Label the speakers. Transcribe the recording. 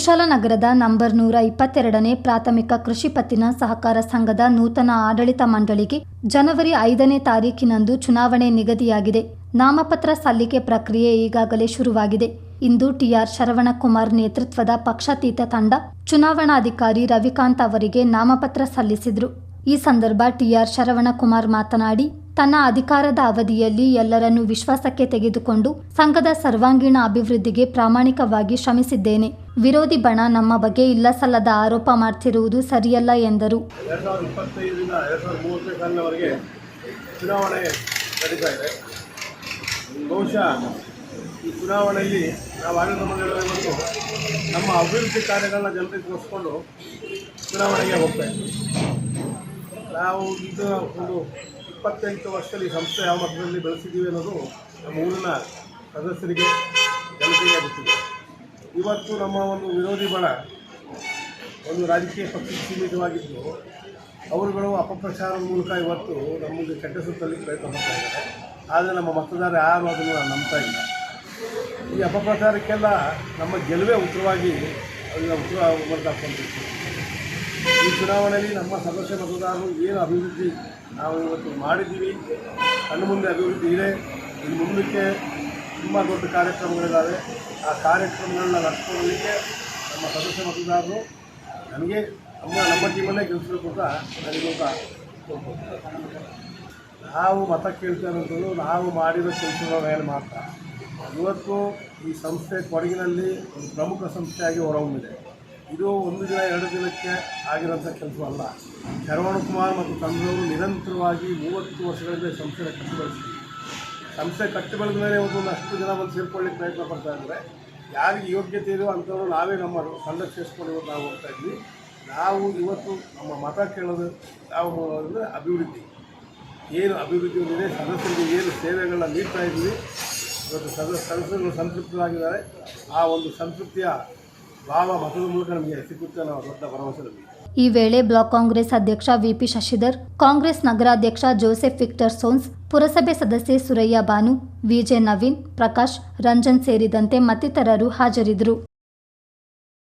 Speaker 1: ಕುಶಾಲನಗರದ number ನೂರ ಇಪ್ಪತ್ತೆರಡನೇ ಪ್ರಾಥಮಿಕ ಕೃಷಿ ಪತ್ತಿನ ಸಹಕಾರ ಸಂಘದ ನೂತನ ಆಡಳಿತ ಮಂಡಳಿಗೆ ಜನವರಿ ಐದನೇ ತಾರೀಕಿನಂದು ಚುನಾವಣೆ ನಿಗದಿಯಾಗಿದೆ. ನಾಮಪತ್ರ ಸಲ್ಲಿಕೆ ಪ್ರಕ್ರಿಯೆ ಈಗಾಗಲೇ ಶುರುವಾಗಿದೆ. ಇಂದು ಟಿಆರ್ ಶರವಣಕುಮಾರ್ ನೇತೃತ್ವದ ಪಕ್ಷಾತೀತ ತಂಡ ಚುನಾವಣಾಧಿಕಾರಿ ರವಿಕಾಂತ್ ಅವರಿಗೆ ನಾಮಪತ್ರ ಸಲ್ಲಿಸಿದರು. ಈ ಸಂದರ್ಭ ಟಿಆರ್ ಶರವಣಕುಮಾರ್ ಮಾತನಾಡಿ, ತನ್ನ ಅಧಿಕಾರದ ಅವಧಿಯಲ್ಲಿ ಎಲ್ಲರನ್ನೂ ವಿಶ್ವಾಸಕ್ಕೆ ತೆಗೆದುಕೊಂಡು ಸಂಘದ ಸರ್ವಾಂಗೀಣ ಅಭಿವೃದ್ಧಿಗೆ ಪ್ರಾಮಾಣಿಕವಾಗಿ ಶ್ರಮಿಸಿದ್ದೇನೆ. ವಿರೋಧಿ ಬಣ ನಮ್ಮ ಬಗ್ಗೆ ಇಲ್ಲಸಲ್ಲದ ಆರೋಪ ಮಾಡ್ತಿರುವುದು ಸರಿಯಲ್ಲ ಎಂದರು.
Speaker 2: ಚುನಾವಣೆಯಲ್ಲಿ ನಮ್ಮ ಅಭಿವೃದ್ಧಿ ಕಾರ್ಯಗಳನ್ನ ಜನರಿಗೆ ತೋರಿಸ್ಕೊಂಡು ಚುನಾವಣೆಗೆ ಹೋಗ್ತಾ ಇದ್ದೀವಿ ನಾವು ಈಗ ಒಂದು ಇಪ್ಪತ್ತೆಂಟು ವರ್ಷದಲ್ಲಿ ಸಂಸ್ಥೆ ಯಾವ ಮಟ್ಟದಲ್ಲಿ ಬೆಳೆಸಿದ್ದೀವಿ ಅನ್ನೋದು ನಮ್ಮ ಊರಿನ ಸದಸ್ಯರಿಗೆ ಜನತೆಗೆ ಇವತ್ತು ನಮ್ಮ ಒಂದು ವಿರೋಧಿ ಬಣ ಒಂದು ರಾಜಕೀಯ ಪಕ್ಷಕ್ಕೆ ಸೀಮಿತವಾಗಿದ್ದು ಅವರುಗಳು ಅಪಪ್ರಚಾರದ ಮೂಲಕ ಇವತ್ತು ನಮಗೆ ಕೆಟ್ಟ ಸುತ್ತಲ್ಲಿ ಪ್ರಯತ್ನ ಮಾಡ್ತಾ ಇದ್ದಾರೆ. ಆದರೆ ನಮ್ಮ ಮತದಾರ ಯಾರು ಅದನ್ನು ನಂಬ್ತಾ ಇಲ್ಲ. ಈ ಅಪಪ್ರಚಾರಕ್ಕೆಲ್ಲ ನಮ್ಮ ಗೆಲುವೇ ಉತ್ತರವಾಗಿ ಅದನ್ನು ಉತ್ತರ ಬರ್ದಾಕೊಂಡಿರ್ತೀವಿ ಈ ಚುನಾವಣೆಯಲ್ಲಿ ನಮ್ಮ ಸದಸ್ಯ ಮತದಾರರು ಏನು ಅಭಿವೃದ್ಧಿ ನಾವು ಇವತ್ತು ಮಾಡಿದ್ದೀವಿ, ಕಣ್ಣು ಮುಂದೆ ಅಭಿವೃದ್ಧಿ ಇದೆ. ಇನ್ನು ಮುಂದಕ್ಕೆ ತುಂಬ ದೊಡ್ಡ ಕಾರ್ಯಕ್ರಮಗಳಿದ್ದಾವೆ ಆ ಕಾರ್ಯಕ್ರಮಗಳನ್ನ ನಡೆಸ್ಕೊಳ್ಳಲಿಕ್ಕೆ ನಮ್ಮ ಸದಸ್ಯ ಮತದಾರರು ನಮಗೆ ನಮ್ಮ ನಮ್ಮ ಟೀಮಲ್ಲೇ ಗೆಲ್ಲಿಸಬೇಕು ಅಂತ ಕೋರ್ಕೊಳ್ತಾರೆ ನಾವು ಮತ ಕೇಳ್ತಾ ನಾವು ಮಾಡಿರೋ ಕೆಲಸಗಳ ಮೇಲೆ ಮಾತ್ರ. ಇವತ್ತು ಈ ಸಂಸ್ಥೆ ಕೊಡಗಿನಲ್ಲಿ ಒಂದು ಪ್ರಮುಖ ಸಂಸ್ಥೆಯಾಗಿ ಹೊರಹೊಮ್ಮಿದೆ. ಇದು ಒಂದು ದಿನ, ಎರಡು ದಿನಕ್ಕೆ ಆಗಿರೋಂಥ ಕೆಲಸ ಅಲ್ಲ. ಶರವಣಕುಮಾರ್ ಮತ್ತು ತಂದೆಯವರು ನಿರಂತರವಾಗಿ ಮೂವತ್ತು ವರ್ಷಗಳಿಂದ ಸಂಸ್ಥೆ ಕಟ್ಟಿ ಬೆಳೆಸ್ತೀವಿ ಸಂಸ್ಥೆ ಕಟ್ಟಿ ಬೆಳೆದ ಮೇಲೆ ಒಂದಷ್ಟು ಜನ ಬಂದು ಸೇರ್ಕೊಳ್ಳಿಕ್ಕೆ ಪ್ರಯತ್ನ ಪಡ್ತಾ ಇದ್ದಾರೆ. ಯಾರಿಗೆ ಯೋಗ್ಯತೆ ಇದೆಯೋ ಅಂಥವ್ರು ನಾವೇ ನಮ್ಮ ಸೇರಿಸ್ಕೊಂಡು ಇವತ್ತು ನಾವು ಹೋಗ್ತಾ ಇದ್ವಿ. ನಾವು ಇವತ್ತು ನಮ್ಮ ಮತ ಕೇಳೋದು ನಾವು ಅಂದರೆ ಅಭಿವೃದ್ಧಿ. ಏನು ಅಭಿವೃದ್ಧಿ ಹೊಂದಿದೆ, ಸದಸ್ಯರಿಗೆ ಏನು ಸೇವೆಗಳನ್ನ ನೀಡ್ತಾ ಇದ್ದೀವಿ. ಇವತ್ತು ಸದ ಸದಸ್ಯರು ಸಂತೃಪ್ತರಾಗಿದ್ದಾರೆ. ಆ ಒಂದು ಸಂತೃಪ್ತಿಯ
Speaker 1: ಈ ವೇಳೆ ಬ್ಲಾಕ್ ಕಾಂಗ್ರೆಸ್ ಅಧ್ಯಕ್ಷ ವಿಪಿ ಶಶಿಧರ್, ಕಾಂಗ್ರೆಸ್ ನಗರಾಧ್ಯಕ್ಷ ಜೋಸೆಫ್ ವಿಕ್ಟರ್ ಸೋನ್ಸ್, ಪುರಸಭೆ ಸದಸ್ಯೆ ಸುರಯ್ಯ ಬಾನು, ವಿಜೆ ನವೀನ್, ಪ್ರಕಾಶ್, ರಂಜನ್ ಸೇರಿದಂತೆ ಮತ್ತಿತರರು ಹಾಜರಿದ್ದರು.